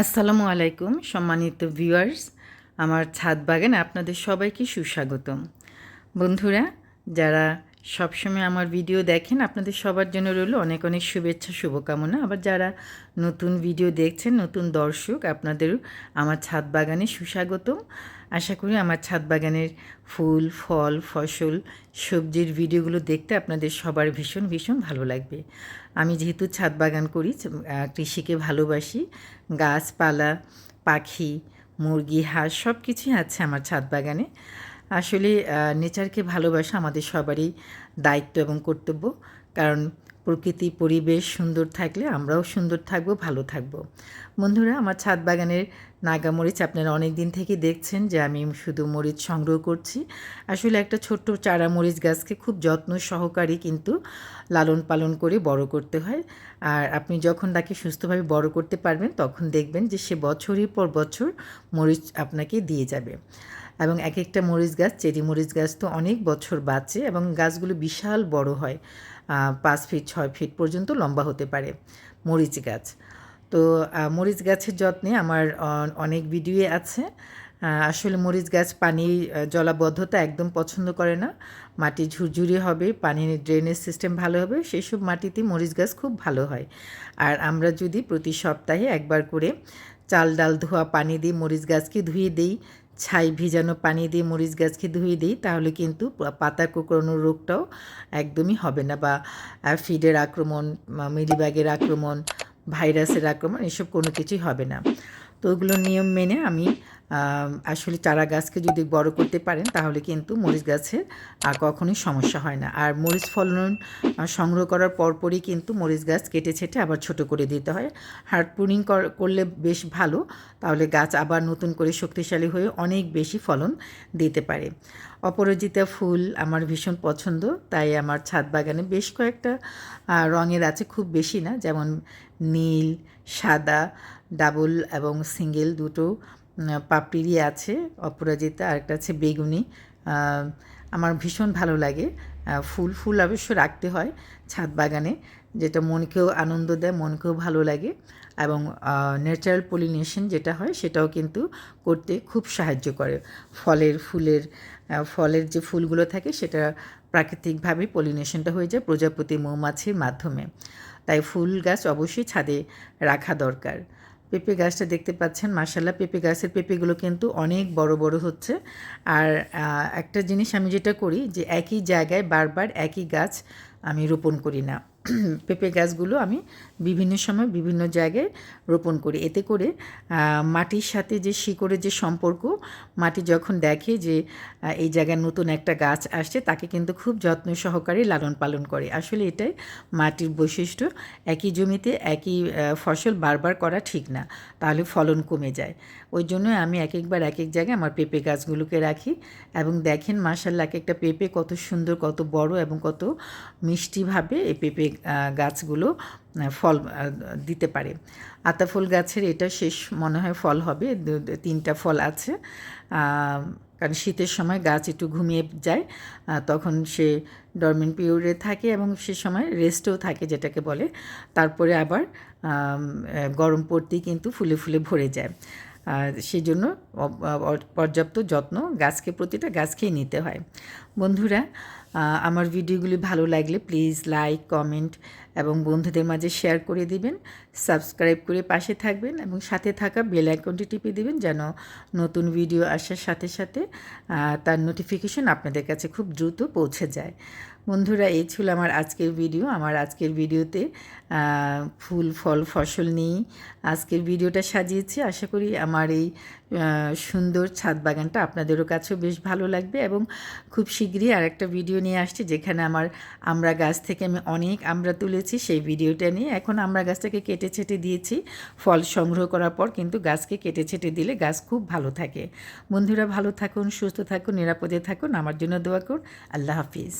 আসসালামু আলাইকুম সম্মানিত ভিউয়ার্স। আমার ছাদ বাগানে আপনাদের সবাইকে সুস্বাগতম। বন্ধুরা যারা সবসময় আমার ভিডিও দেখেন, আপনাদের সবার জন্য রইল অনেক অনেক শুভেচ্ছা, শুভকামনা। আবার যারা নতুন ভিডিও দেখছেন, নতুন দর্শক আপনাদের আমার ছাদ বাগানে সুস্বাগতম। আশা করি আমার ছাদ বাগানের ফুল, ফল, ফসল, সবজির ভিডিওগুলো দেখতে আপনাদের সবার ভীষণ ভীষণ ভালো লাগবে। আমি যেহেতু ছাদ বাগান করি কৃষিকে ভালোবাসি। গাছপালা, পাখি, মুরগি, হাঁস সব কিছুই আছে আমার ছাদ বাগানে। আসলে নেচারকে ভালোবাসা আমাদের সবারই দায়িত্ব এবং কর্তব্য। কারণ প্রকৃতি, পরিবেশ সুন্দর থাকলে আমরাও সুন্দর থাকব, ভালো থাকব। বন্ধুরা, আমার ছাদ বাগানের নাগা মরিচ আপনারা অনেক দিন থেকে দেখছেন যে আমি শুধু মরিচ সংগ্রহ করছি। আসলে একটা ছোট্ট চারা মরিচ গাছকে খুব যত্ন সহকারে কিন্তু লালন পালন করে বড় করতে হয়। আর আপনি যখন তাকে সুস্থভাবে বড় করতে পারবেন, তখন দেখবেন যে সে বছরের পর বছর মরিচ আপনাকে দিয়ে যাবে। এবং এক একটা মরিচ গাছ, চেরি মরিচ গাছ তো অনেক বছর বাঁচে এবং গাছগুলো বিশাল বড় হয় পাঁচ ফিট, ছয় ফিট পর্যন্ত লম্বা হতে পারে মরিচ গাছ। তো মরিচ গাছের যত্নে আমার অনেক ভিডিও আছে। আসলে মরিচ গাছ পানি জলাবদ্ধতা একদম পছন্দ করে না। মাটি ঝুরঝুরি হবে, পানির ড্রেনেজ সিস্টেম ভালো হবে, সেসব মাটিতে মরিচ গাছ খুব ভালো হয়। আর আমরা যদি প্রতি সপ্তাহে একবার করে চাল ডাল ধোয়া পানি দিয়ে মরিচ গাছকে ধুয়ে দিই ছাই ভিজানো পানি দিয়ে মরিচ গাছকে ধুয়ে দিই, তাহলে কিন্তু পাতা কোঁকড়ানোর রোগটাও একদমই হবে না বা ফিডের আক্রমণ মিলিবাগের আক্রমণ, ভাইরাসের আক্রমণ, এসব কোনো কিছুই হবে না। ওগুলো নিয়ম মেনে আমি আসলে চারা গাছকে যদি বড় করতে পারেন, তাহলে কিন্তু মরিচ গাছের কখনোই সমস্যা হয় না। আর মরিচ ফলন সংগ্রহ করার পরপরই কিন্তু মরিচ গাছ কেটে ছেটে আবার ছোট করে দিতে হয়। হার্ড প্রুনিং করলে বেশ ভালো, তাহলে গাছ আবার নতুন করে শক্তিশালী হয়ে অনেক বেশি ফলন দিতে পারে। অপরাজিতা ফুল আমার ভীষণ পছন্দ, তাই আমার ছাদ বাগানে বেশ কয়েকটা রঙের আছে খুব বেশি না, যেমন নীল সাদা ডাবল এবং সিঙ্গেল দুটো পাপড়ি পাপড়িরই আছে অপরাজিতা আর একটা আছে বেগুনি আমার ভীষণ ভালো লাগে। ফুল ফুল অবশ্য রাখতে হয় ছাদ বাগানে। যেটা মনকেও আনন্দ দেয়, মনকেও ভালো লাগে এবং ন্যাচারাল পলিনেশন যেটা হয় সেটাও কিন্তু করতে খুব সাহায্য করে। ফলের, ফুলের ফলের যে ফুলগুলো থাকে সেটা প্রাকৃতিকভাবে পলিনেশনটা হয়ে যায় প্রজাপতি মৌমাছির মাধ্যমে। তাই ফুল গাছ অবশ্যই ছাদে রাখা দরকার। পেঁপে গাছটা দেখতে পাচ্ছেন মার্শাল্লাহ পেঁপে গাছের পেঁপেগুলো কিন্তু অনেক বড় বড় হচ্ছে। আর একটা জিনিস আমি যেটা করি যে, একই জায়গায় বারবার একই গাছ আমি রোপণ করি না। পেঁপে গাছগুলো আমি বিভিন্ন সময় বিভিন্ন জায়গায় রোপণ করি। এতে করে মাটির সাথে যে শিকড়ের যে সম্পর্ক, মাটি যখন দেখে যে এই জায়গায় নতুন একটা গাছ আসছে, তাকে কিন্তু খুব যত্ন সহকারে লালন পালন করে। আসলে এটাই মাটির বৈশিষ্ট্য। একই জমিতে একই ফসল বারবার করা ঠিক না, তাহলে ফলন কমে যায়। ওই জন্য আমি এক একবার এক এক জায়গায় আমার পেঁপে গাছগুলোকে রাখি এবং দেখেন মাসাল্লাহ এক একটা পেঁপে কত সুন্দর, কত বড় এবং কত মিষ্টিভাবে এই পেঁপে গাছগুলো ফল দিতে পারে। আতা ফুল গাছের এটা শেষ মনে হয় ফল হবে তিনটা ফল আছে। কারণ শীতের সময় গাছ একটু ঘুমিয়ে যায় তখন সে ডরমেন্ট পিরিয়ডে থাকে এবং সে সময় রেস্টেও থাকে যেটাকে বলে। তারপরে আবার গরম পড়তেই কিন্তু ফুলে ফুলে ভরে যায়। আর সেই জন্য অ- অ- পর্যাপ্ত যত্ন গাছকে, প্রতিটা গাছকেই নিতে হয়। বন্ধুরা আমার ভিডিওগুলি ভালো লাগলে প্লিজ লাইক কমেন্ট এবং বন্ধুদের মাঝে শেয়ার করে দিবেন সাবস্ক্রাইব করে পাশে থাকবেন এবং সাথে থাকা বেল আইকনটি টিপে দিবেন যেন নতুন ভিডিও আসার সাথে সাথে তার নোটিফিকেশন আপনাদের কাছে খুব দ্রুত পৌঁছে যায়। বন্ধুরা, এই ছিল আমার আজকের ভিডিও আমার আজকের ভিডিওতে ফুল, ফল, ফসল নিয়েই আজকের ভিডিওটা সাজিয়েছি। আশা করি আমার এই সুন্দর ছাদ বাগানটা আপনাদেরও কাছেও বেশ ভালো লাগবে এবং খুব শীঘ্রই আর একটা ভিডিও নিয়ে আসছি, যেখানে আমার আমরা গাছ থেকে আমি অনেক আমরা তুলেছি। সেই ভিডিওটা নিয়ে এখন আমরা গাছটাকে কেটে ছেটে দিয়েছি। ফল সংগ্রহ করার পর কিন্তু গাছকে কেটে ছেটে দিলে গাছ খুব ভালো থাকে। বন্ধুরা, ভালো থাকুন, সুস্থ থাকুন, নিরাপদে থাকুন। আমার জন্য দোয়া করুন। আল্লাহ হাফিজ।